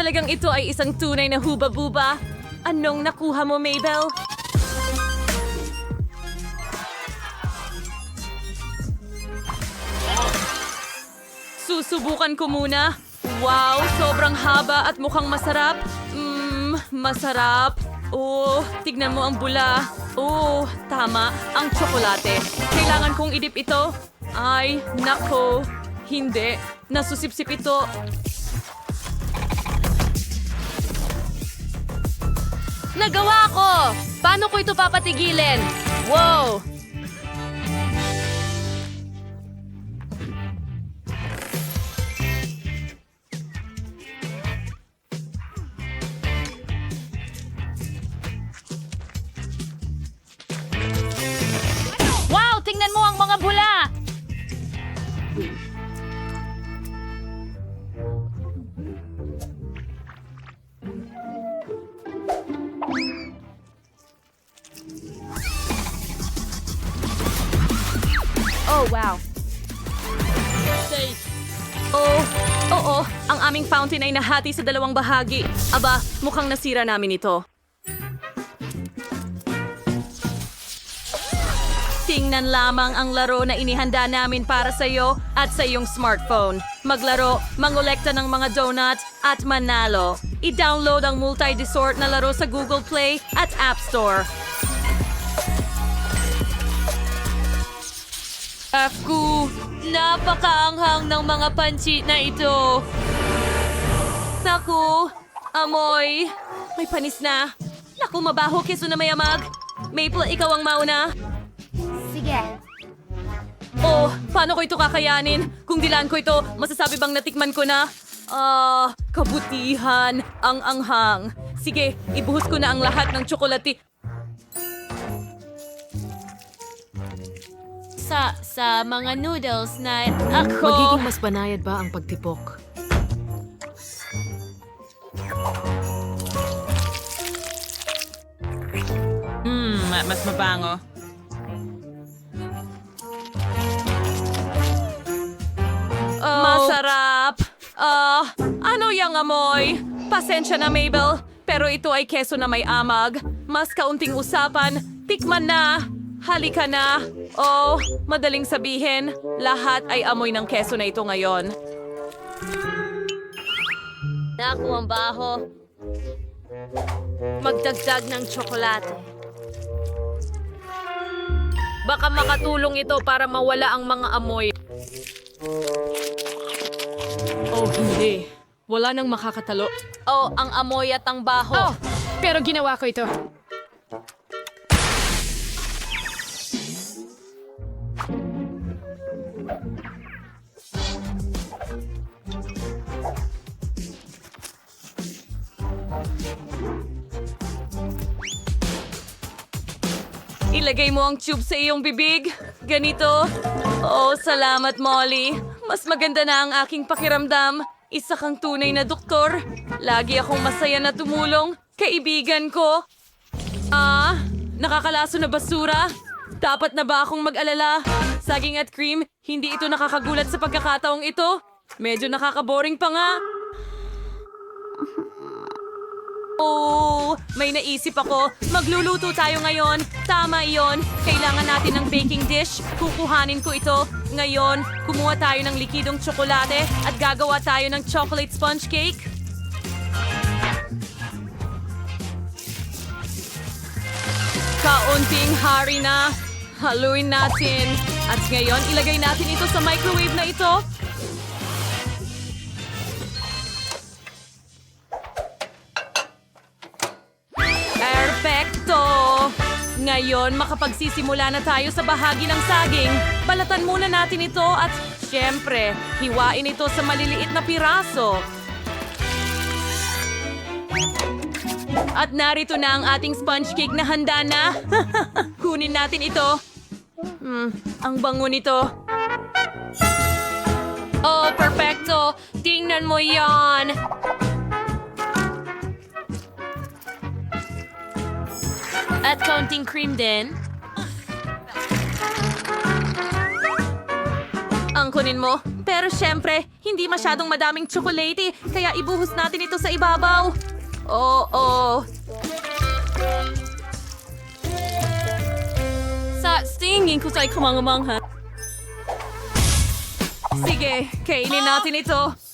Talagang ito ay isang tunay na huba-buba. Anong nakuha mo, Mabel? Susubukan ko muna. Wow, sobrang haba at mukhang masarap. Mmm, masarap. Oh, tignan mo ang bula. Oh, tama, ang tsokolate. Kailangan kong idip ito. Ay, nako. Hindi. Nasusipsip ito. Nagawa ko! Paano ko ito papatigilin? Wow! Wow! Oh, wow. Oh, oo, ang aming fountain ay nahati sa dalawang bahagi. Aba, mukhang nasira namin ito. Tingnan lamang ang laro na inihanda namin para sa iyo at sa iyong smartphone. Maglaro, mangolekta ng mga donuts at manalo. I-download ang multi-resort na laro sa Google Play at App Store. Afku, napakaanghang ng mga pansit na ito. Naku, amoy. May panis na. Naku, mabaho keso na mayamag. Maple, ikaw ang mauna. Sige. Oh, paano ko ito kakayanin? Kung dilaan ko ito, masasabi bang natikman ko na? Ah, kabutihan, ang anghang. Sige, ibuhos ko na ang lahat ng tsokolate. Sa, sa mga noodles na ako... Magiging mas banayad ba ang pagtipok? Hmm, ma- mas mabango. Oh. Masarap. Ah, ano yang amoy? Pasensya na, Mabel. Pero ito ay keso na may amag. Mas kaunting usapan. Tikman na. Halika na. Oh, madaling sabihin, lahat ay amoy ng keso na ito ngayon. Naku, ang baho. Magdagdag ng tsokolate. Baka makatulong ito para mawala ang mga amoy. Oh, hindi. Wala nang makakatalo. Oh, ang amoy at ang baho. Oh, pero ginawa ko ito. Ilagay mo ang tube sa iyong bibig. Ganito. Oh, salamat, Molly. Mas maganda na ang aking pakiramdam. Isa kang tunay na doktor. Lagi akong masaya na tumulong. Kaibigan ko. Ah, nakakalaso na basura. Dapat na ba akong mag-alala? Saging at cream, hindi ito nakakagulat sa pagkakataong ito. Medyo nakakaboring pa nga. Oh, may naisip ako. Magluluto tayo ngayon. Tama iyon. Kailangan natin ng baking dish. Kukuhanin ko ito. Ngayon, kumuha tayo ng likidong tsokolate at gagawa tayo ng chocolate sponge cake. Kaunting hari na. Haluin natin. At ngayon, ilagay natin ito sa microwave na ito. Ngayon, makapagsisimula na tayo sa bahagi ng saging. Balatan muna natin ito at, syempre, hiwain ito sa maliliit na piraso. At narito na ang ating sponge cake na handa na. Kunin natin ito. Hmm, ang bango nito. Oh, perfecto! Tingnan mo yan! At counting cream din. Ang kunin mo. Pero syempre, hindi masyadong madaming tsokolate, kaya ibuhos natin ito sa ibabaw. Oo. Sa stingin ko sa'y kumangamangha. Sige, kainin natin ito.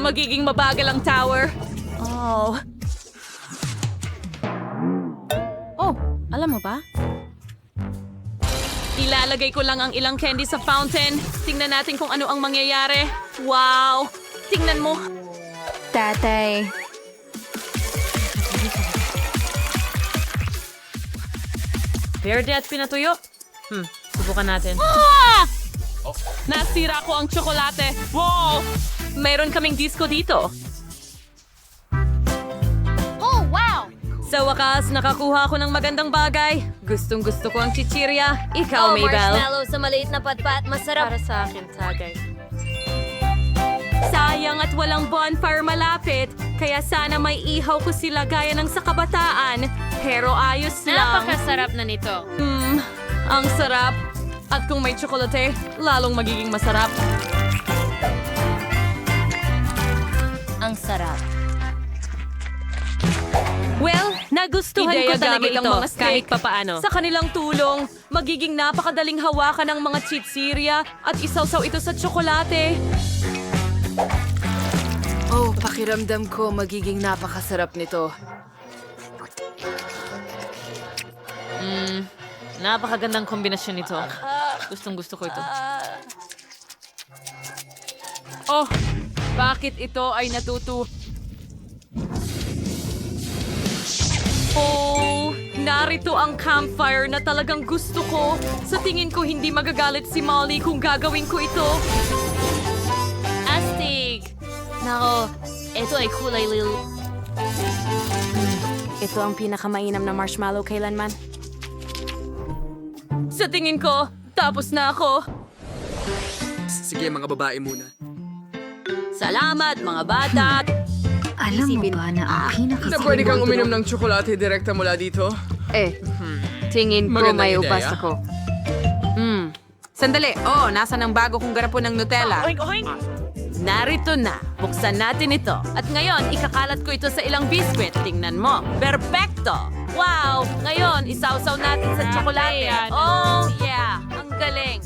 Magiging mabagal ang tower. Oh. Oh, alam mo ba? Ilalagay ko lang ang ilang candy sa fountain. Tingnan natin kung ano ang mangyayari. Wow! Tingnan mo. Tatay. Verde at pinatuyo. Hmm, subukan natin. Ah! Nasira ko ang tsokolate. Wow! Mayroon kaming disco dito. Oh, wow! Sa wakas, nakakuha ko ng magandang bagay. Gustong gusto ko ang chichirya. Ikaw, Oh, Maybell. marshmallow sa maliit na patpat. Masarap. Para sa akin, tagay. Sayang at walang bonfire malapit, kaya sana may ihaw ko sila gaya ng sa kabataan. Pero ayos lang. Napakasarap na nito. Hmm, ang sarap. At kung may tsokolate, lalong magiging masarap. Ang sarap. Well, nagustuhan Ideya ko talaga gamit ang ito. mga stick. kahit papaano. Sa kanilang tulong, magiging napakadaling hawakan ng mga chitsiria at isawsaw ito sa tsokolate. Oh, pakiramdam ko magiging napakasarap nito. Hmm, napakagandang kombinasyon nito. Gustong gusto ko ito. Oh, bakit ito ay natutu... Oh, narito ang campfire na talagang gusto ko. Sa tingin ko hindi magagalit si Molly kung gagawin ko ito. Astig! Nako, ito ay kulay lil... Ito ang pinakamainam na marshmallow kailanman. Sa tingin ko, tapos na ako. Sige, mga babae muna. Salamat, mga bata. Alam mo ba na ang pinaka Na pwede kang uminom ng tsokolate direkta mula dito? Eh, tingin ko Magandang may ideya. ubas ako. Hmm. Sandali. Oh, nasa ng bago kong garapon ng Nutella. Narito na. Buksan natin ito. At ngayon, ikakalat ko ito sa ilang biskwit. Tingnan mo. Perfecto! Wow! Ngayon, isawsaw natin sa tsokolate. yan. Oh, yeah! Ang galing!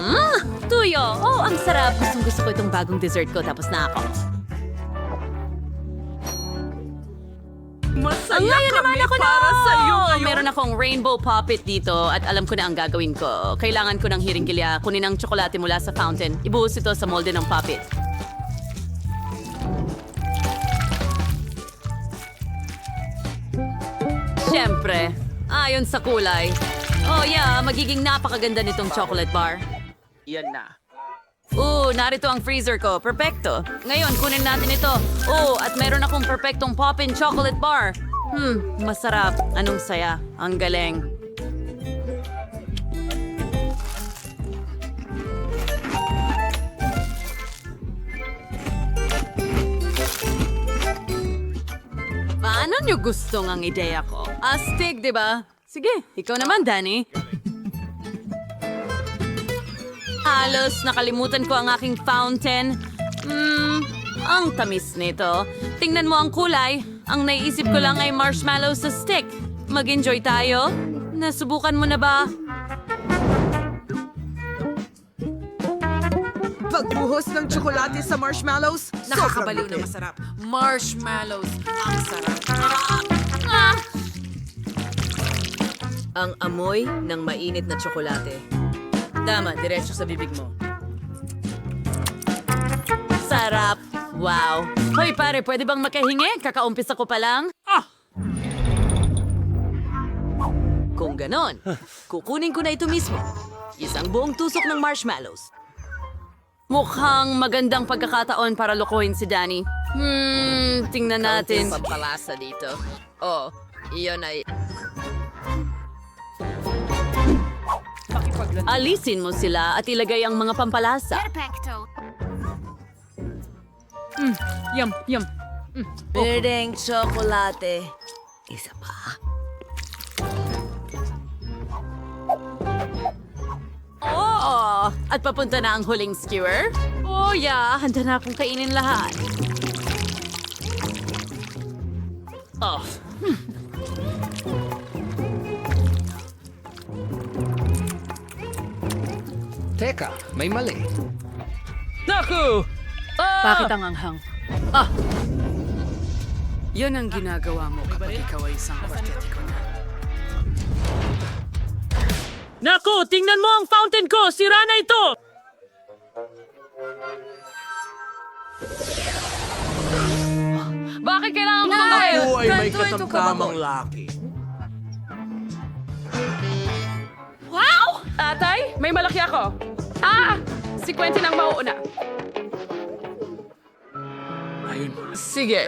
Mm, tuyo! Oh, ang sarap! Gustong gusto ko itong bagong dessert ko tapos na ako. Masaya Ang ngayon naman ako na! para sa iyo ngayon. Meron akong rainbow puppet dito at alam ko na ang gagawin ko. Kailangan ko ng hiringgilya, kunin ang tsokolate mula sa fountain. Ibuhos ito sa molde ng puppet. Siyempre, ayon sa kulay. Oh yeah, magiging napakaganda nitong chocolate bar. Yan na. Oo, narito ang freezer ko. Perfecto. Ngayon, kunin natin ito. Oo, at meron akong perfectong poppin chocolate bar. Hmm, masarap. Anong saya. Ang galing. Paano nyo gustong ang ideya ko? Astig, di ba? Sige, ikaw naman, Danny. Halos nakalimutan ko ang aking fountain. Hmm, ang tamis nito. Tingnan mo ang kulay. Ang naiisip ko lang ay marshmallow sa stick. Mag-enjoy tayo? Nasubukan mo na ba? Pagbuhos ng tsokolate sa marshmallows, Nakakabaliw na masarap. Marshmallows. Ang sarap. Ang amoy ng mainit na tsokolate. Tama, diretso sa bibig mo. Sarap. Wow. Hoy pare, pwede bang makahingi? Kakaumpisa ko pa lang. Kung ganon, kukunin ko na ito mismo. Isang buong tusok ng marshmallows. Mukhang magandang pagkakataon para lokohin si Danny. Hmm, tingnan natin. Pampalasa dito. Oh, iyon ay... Alisin mo sila at ilagay ang mga pampalasa. Perfecto. Yum, yum. Berdeng tsokolate. Isa pa. Oo! At papunta na ang huling skewer. Oh, yeah. Handa na akong kainin lahat. Oh. Teka, may mali. Naku! Bakit ang anghang? Ah! Yan ang ginagawa mo kapag ikaw ay isang kwartetiko na. Naku! Tingnan mo ang fountain ko! Sira na ito! Bakit kailangan ko tumayo? Ako ay may katamtamang laki. Atay, may malaki ako. Ah! Si Quentin ang mauuna. Ayun. Sige.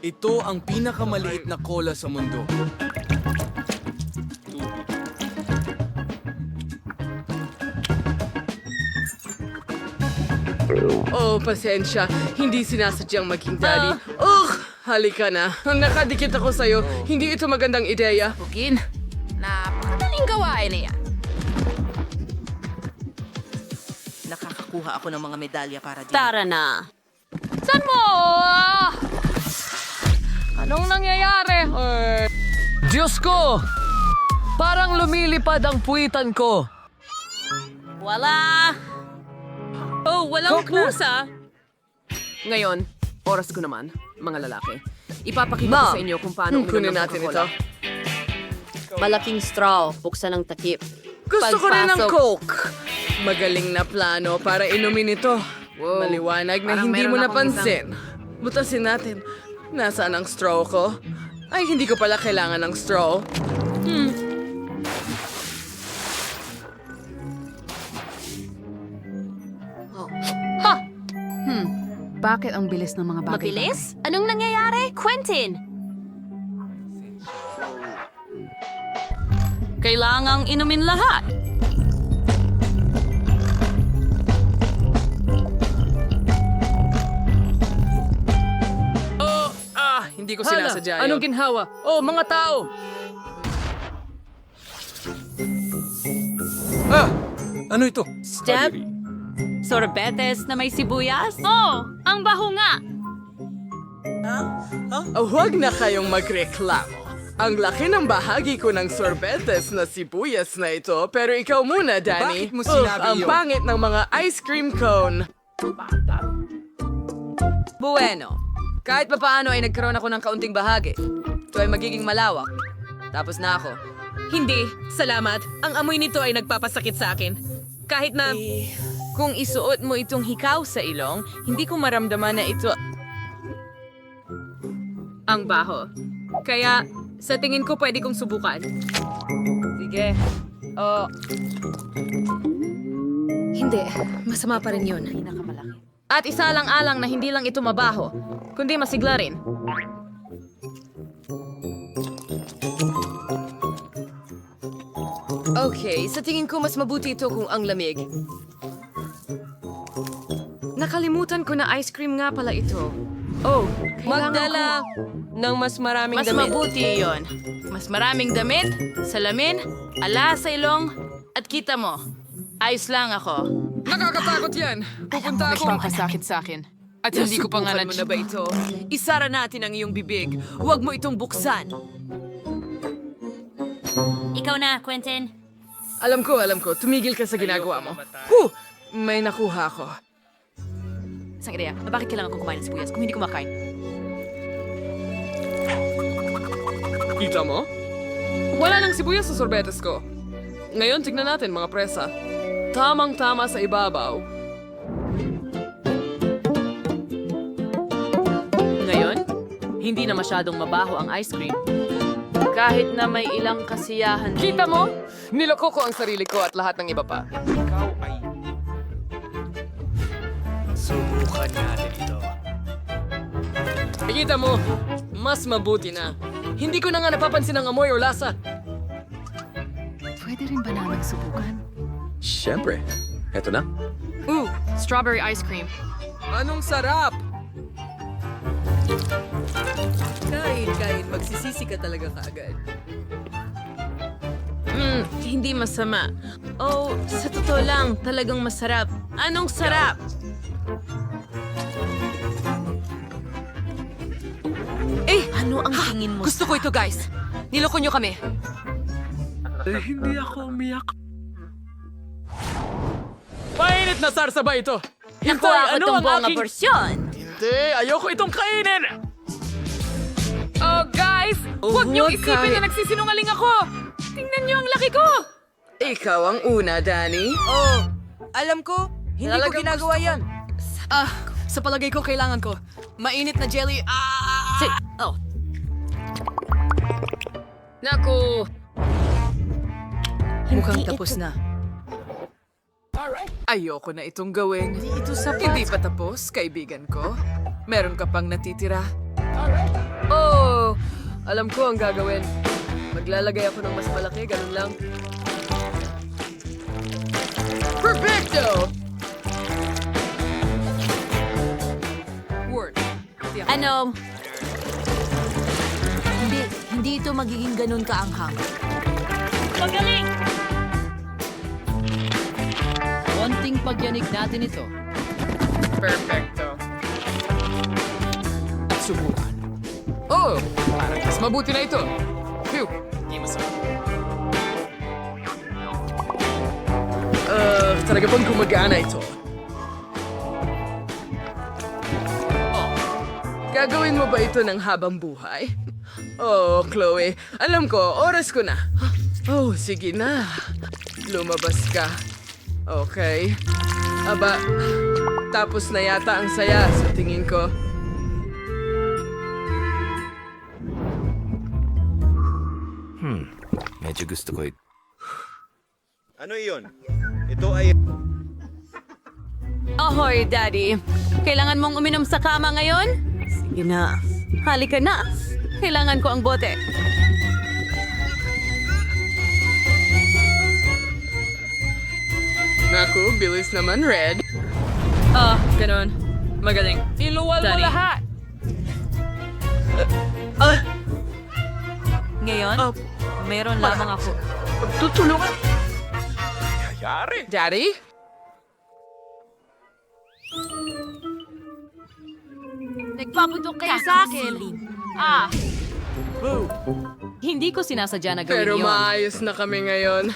Ito ang pinakamaliit na cola sa mundo. Oh, pasensya. Hindi sinasadyang maging daddy. Ugh! Halika na. Nakadikit ako sa'yo. Hindi ito magandang ideya. Bugin. Nakakakuha ako ng mga medalya para dito. Tara na. San mo? Anong nangyayari? Diyos ko! Parang lumilipad ang puwitan ko. Wala! Oh, walang pusa. Ngayon, oras ko naman, mga lalaki. Ipapakita ko sa inyo kung paano Kunin uminom ng natin ito. Malaking straw. Buksan ang takip. Gusto ko rin ng Pagpasok. Coke. Magaling na plano para inumin ito. Wow. Maliwanag na Parang hindi meron mo akong napansin. Butasin natin. Nasaan ang straw ko? Ay, hindi ko pala kailangan ng straw. Bakit ang bilis ng mga bagay? Mabilis? Anong nangyayari? Quentin! Kailangang inumin lahat. Hindi ko sinasadya yun. Anong ginhawa? Oh, mga tao! Ah! Ano ito? Step. Sorbetes na may sibuyas. Oh, ang baho nga. Oh, huwag na kayong magreklamo. Ang laki ng bahagi ko ng sorbetes na sibuyas na ito, pero ikaw muna, Danny. Bakit mo Ugh, sinabi ang yun? pangit ng mga ice cream cone. Bueno, kahit papaano ay nagkaroon ako ng kaunting bahagi. Ito ay magiging malawak. Tapos na ako. Hindi, salamat. Ang amoy nito ay nagpapasakit sa akin. Kahit na... Kung isuot mo itong hikaw sa ilong, hindi ko maramdaman na ito... Ang baho. Kaya, sa tingin ko pwede kong subukan. Sige. Oh, Hindi, masama pa rin yun. At isa lang alang na hindi lang ito mabaho, kundi masigla rin. okay. Sa tingin ko mas mabuti ito kung ang lamig. Nakalimutan ko na ice cream nga pala ito. Oh, Magdala ng mas maraming Mas damit. mabuti yon. Mas maraming damit, salamin, ala sa ilong, at kita mo. Ayos lang ako. Nakakatakot yan. Pupunta ako. Nagpapasakit sa akin. At hindi ko pa nga mo na ba ito? Isara natin ang iyong bibig. Huwag mo itong buksan. Ikaw na, Quentin. alam ko, alam ko. Tumigil ka sa ginagawa mo. Huh! May nakuha ko. Isang ideya, bakit kailangan kong kumain ng sibuyas kung hindi kumakain? Kita mo? Wala nang sibuyas sa sorbetes ko. Ngayon, tignan natin mga presa. Tamang-tama sa ibabaw. Ngayon, hindi na masyadong mabaho ang ice cream. Kahit na may ilang kasiyahan. Kita mo? Niloko ko ang sarili ko at lahat ng iba pa. Subukan natin ito. Kita mo, mas mabuti na. Hindi ko na nga napapansin ang amoy o lasa. Pwede rin ba namin subukan? Siyempre. Eto na. Ooh, strawberry ice cream. Anong sarap! Kain, kain. Magsisisi ka talaga kaagad. Hmm, hindi masama. Oh, sa totoo lang, talagang masarap. Anong sarap? Eh, ano ang tingin mo? Gusto ko ito, guys. Niloko nyo kami. hindi ako umiyak. Painit na sarsa ba ito? Nakuha ko ano tong ang buong aking- abortion. Hindi, ayoko itong kainin! Oh, guys! Huwag niyong huwag isipin kain. na nagsisinungaling ako! Tingnan niyo ang laki ko! Ikaw ang una, Danny. Oh, alam ko. Hindi ko ginagawa yan. Ah, sa palagay ko kailangan ko. Mainit na jelly. Ah! Si, oh, Naku! Mukhang tapos na. Ayoko na itong gawin. Hindi ito sapat. Hindi pa tapos, kaibigan ko. Meron ka pang natitira. Oh! Alam ko ang gagawin. Maglalagay ako ng mas malaki, ganun lang. Perfecto! Word. ano? Hindi, hindi ito magiging ganun kaanghang. Magaling! Konting pagyanig natin ito. Perfecto. Subukan. Oh! Parang mas mabuti na ito. Phew! Hindi masarap. Uh, talaga bang gumagana ito? Oh. Gagawin mo ba ito ng habang buhay? Oh, Chloe, alam ko, oras ko na. Oh, sige na. Lumabas ka. Okay. Aba, tapos na yata ang saya sa tingin ko. Medyo gusto ko ito. Ano iyon? Ito ay... Ahoy, Daddy. Kailangan mong uminom sa kama ngayon? Sige na. Halika na. Kailangan ko ang bote. Naku, bilis naman, Red. Ah, ganun. Magaling. Iluwal mo Daddy. lahat! Ngayon, meron lamang ako. Tutulungan! Yayari! Daddy? Nagpaputok kayo sa akin. Ah, Hindi ko sinasadya na gawin Pero yun. maayos na kami ngayon.